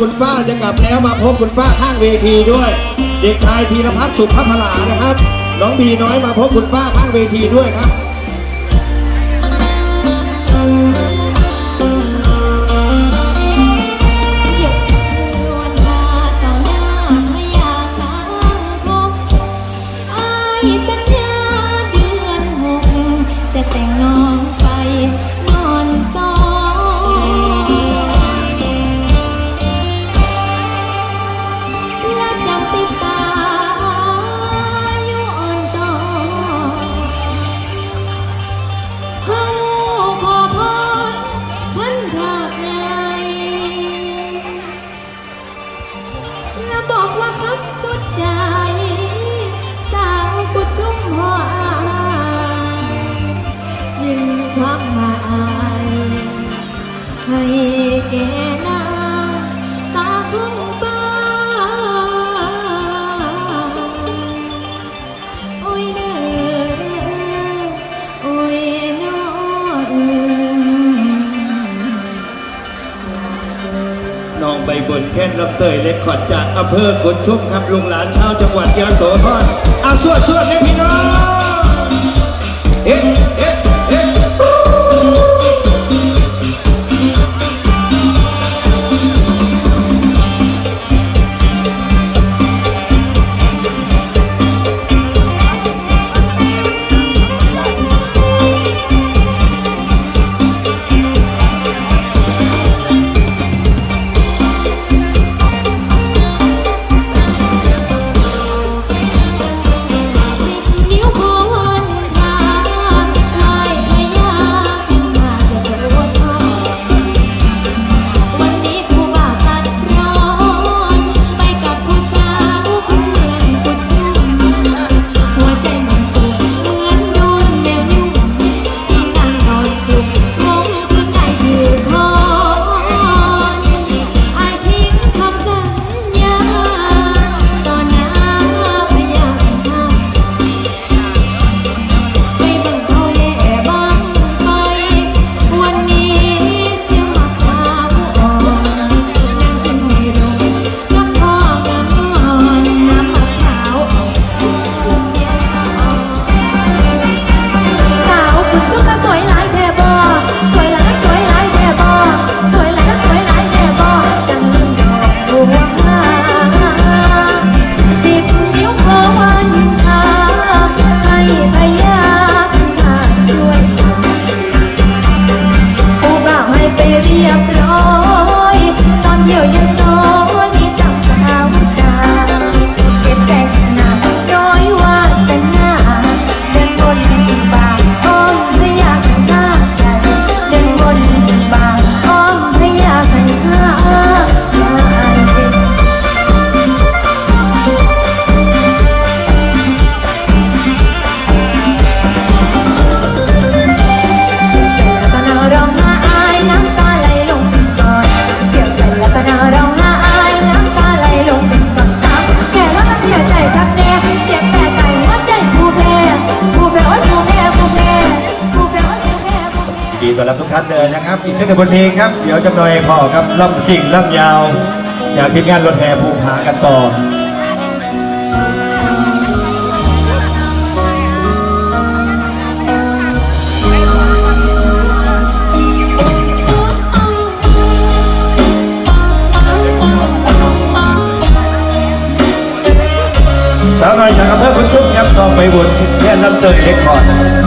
คุณป้าจะกลับแล้วมาพบคุณป้าข้างเวทีด้วย เด็กชายธีรพัฒน์สุขพพลานะครับ น้องบีน้อยมาพบคุณป้าข้างเวทีด้วยครับ น้องใบบนแค่นรับเตยเล็กขอดจากอำเภอกดชุมครับลุงหลานชาวจังหวัดยะโสธรอาสวดสวดเลยพี่น้อง อนรับทุกท่านเลยนะครับ อีกเส้กหนึ่งบนเพลงครับ เดี๋ยวจำหน่อยพ่อครับล่ำสิ่งล่ำยาว อยากทีมงานรถแห่ภูผากันต่อสาวน้อยจากอำเภอคุณชุมครับต้องไปบุญแค่น้ำเตยเล็กคอร์ด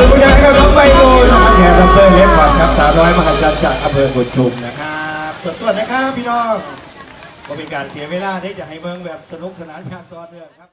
มือคุณยายกับน้งใบโบนะครับแขกรับเชิญเล็กกว่านครับสามน้อยมหัศจรรย์จากอำเภอบุดชุมนะครับสวัสดีครับพี่น้องก็เป็นการเสียเวลาที่จะให้เมืองแบบสนุกสนานชาตอนเนื่องครับ